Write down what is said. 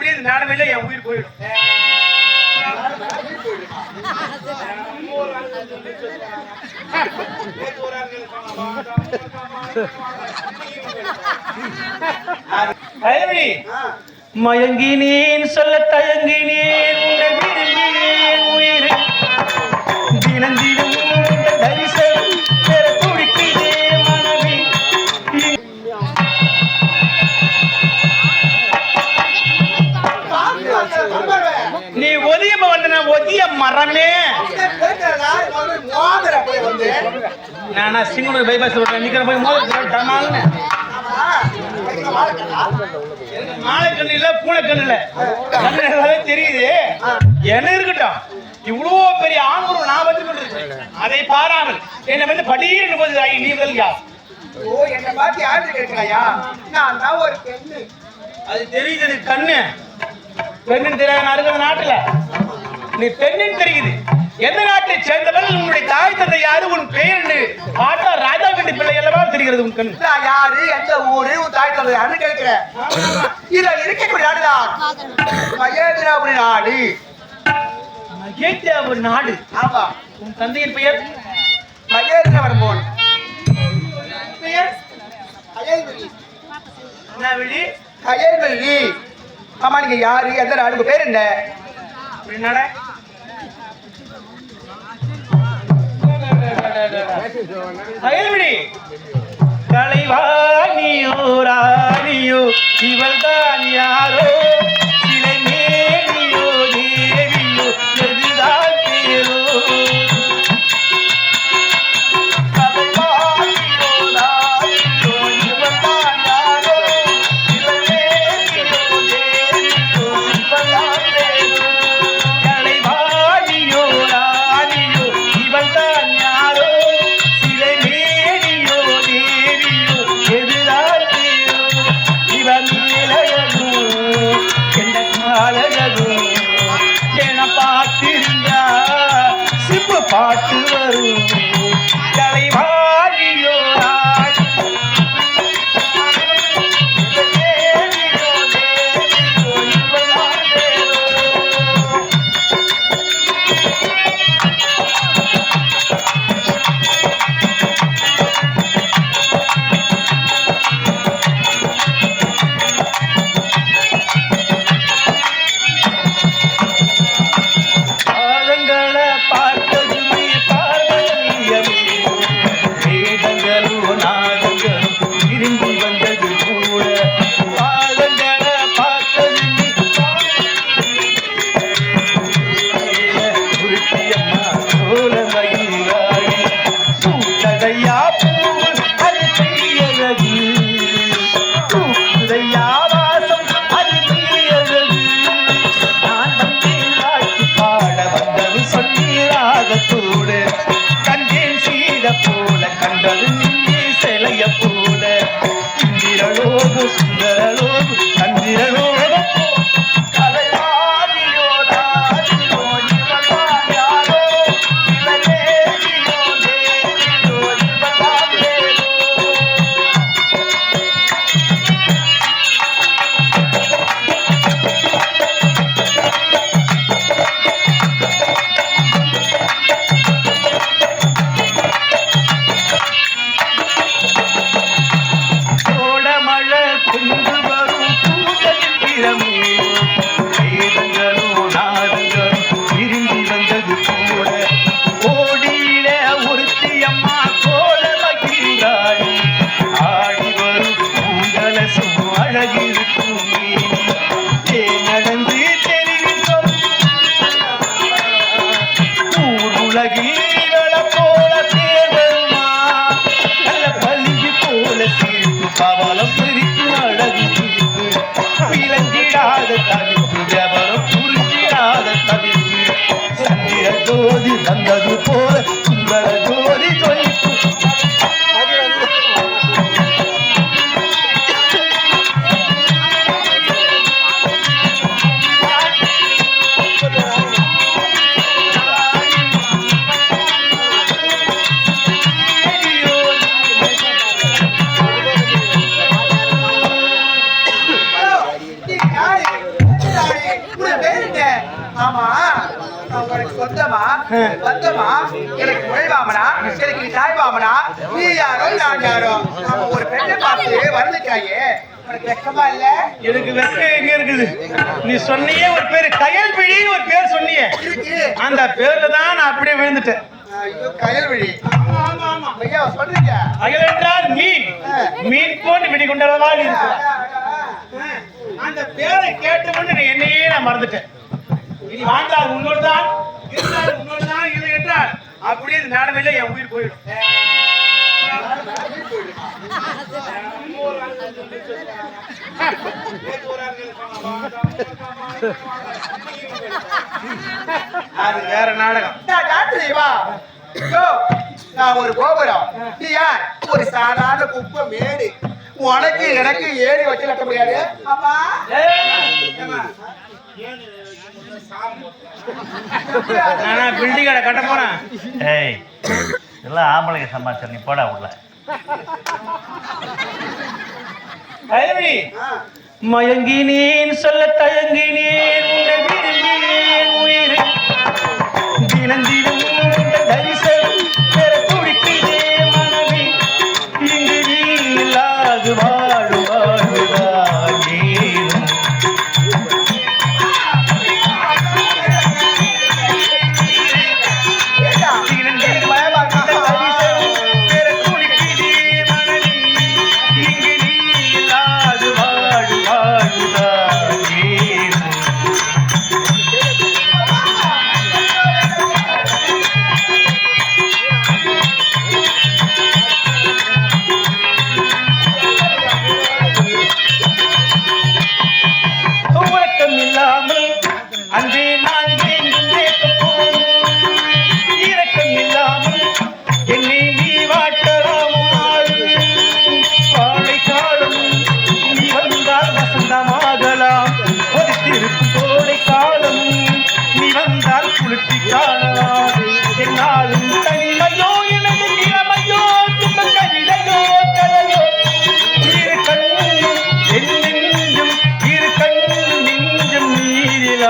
அப்படியே இந்த மேடமையில என் உயிர் போயிடும். மயங்கினேன் சொல்ல தயங்கினேன் உன்னை நானா சிங்கனூர் பைபாஸ் ரோட்ல நிக்கிற போய் மோத டமால்னு மாலை கண்ணு இல்ல பூனை கண்ணு இல்ல கண்ணு தெரியுது. என்ன இருக்கட்டும். இவ்வளோ பெரிய ஆண்குரு நான் வந்து கொண்டிருக்கேன் அதை பாராமல். என்னை வந்து படீர்னு போது ஆகி நீ முதல் யார்? ஓ என்னை பார்த்து யாரு கேட்கிறாயா? நான் தான் ஒரு பெண்ணு. அது தெரியுது இது கண்ணு. பெண்ணின் தெரியாத நான் இருக்கிற நாட்டுல. நீ பெண்ணின் தெரியுது. எந்த நாட்டை சேர்ந்தவள் உன்னுடைய தாய் தந்தை யாரு? உன் பெயர்? பாட்டா ராஜா கண்டி பிள்ளை அல்லவா தெரிகிறது உன் கண். யாரு? எந்த ஊரு? உன் தாய் தந்தை யாருன்னு கேட்கிறேன். இதுல இருக்கக்கூடிய நாடுதான் மகேந்திராபுரி நாடு. மகேந்திராவு நாடு. ஆமா. உன் தந்தையின் பெயர்? மகேந்திரவர்மன் பெயர்? அயல்வெளி என்ன வெளி அயல்வெளி ஆமா நீங்க யாரு? எந்த நாடு? பேர் என்ன? என்னடா அயல்விடி கலைவாணியோ ராணியோ இவள் தான் யார்? பாட்டு வரும். தலைவாரியோ பவளம் பிரித்து அழகு சிரிப்பு விளங்கிடாத தவிப்பு எவரும் புரிஞ்சிடாத தவிப்பு சந்திர ஜோதி வந்தது போல சுந்தர ஜோதி ஜொலிப்பு உனக்கு சொந்தமா? எனக்கு உழைவாமனா எனக்கு நீ தாய்வாமனா நீ யாரோ நான் யாரோ? நம்ம ஒரு பெண்ணை பார்த்து வெக்கமா இல்ல? எனக்கு வெக்க எங்க இருக்குது? நீ சொன்னியே ஒரு பேரு. கயல் பிழின்னு ஒரு பேர் சொன்னியே. அந்த பேர்ல தான் நான் அப்படியே விழுந்துட்டேன். கயல்விழி ஐயா சொல்றீங்க அயல் என்றால் மீன். மீன் போட்டு வெடி கொண்டவா. அந்த பேரை கேட்டவொன்னு என்னையே நான் மறந்துட்டேன். இனி வாழ்ந்தால் உன்னோடு தான் இருந்தால் உன்னோடு தான் இல்லை என்றால் அப்படியே இந்த என் உயிர் போயிடும். அது வேற நாடகம். நான் வா ஐயோ, நான் ஒரு கோபுரம். நீ யார்? ஒரு சாதாரண குப்பை மேடு. உனக்கு எனக்கு ஏறி வச்சு கட்ட முடியாது. அப்பா? நானா பில்டிங் கடை கட்ட போறேன். ஏய் எல்லாம் ஆம்பளைங்க சமாச்சாரம். நீ போடா உள்ள. மயங்கினேன் சொல்ல தயங்கினேன் உயிரை. கோடை காலம் நீ வந்தால் குளிர்ச்சி காணலாம் என்னாலும் தனிமையோ எனது நிலைமையோ துன்ப கவிதையோ கதையோ. இரு கண்ணும் என் நெஞ்சும் இரு கண்ணும் நெஞ்சும் நீரில்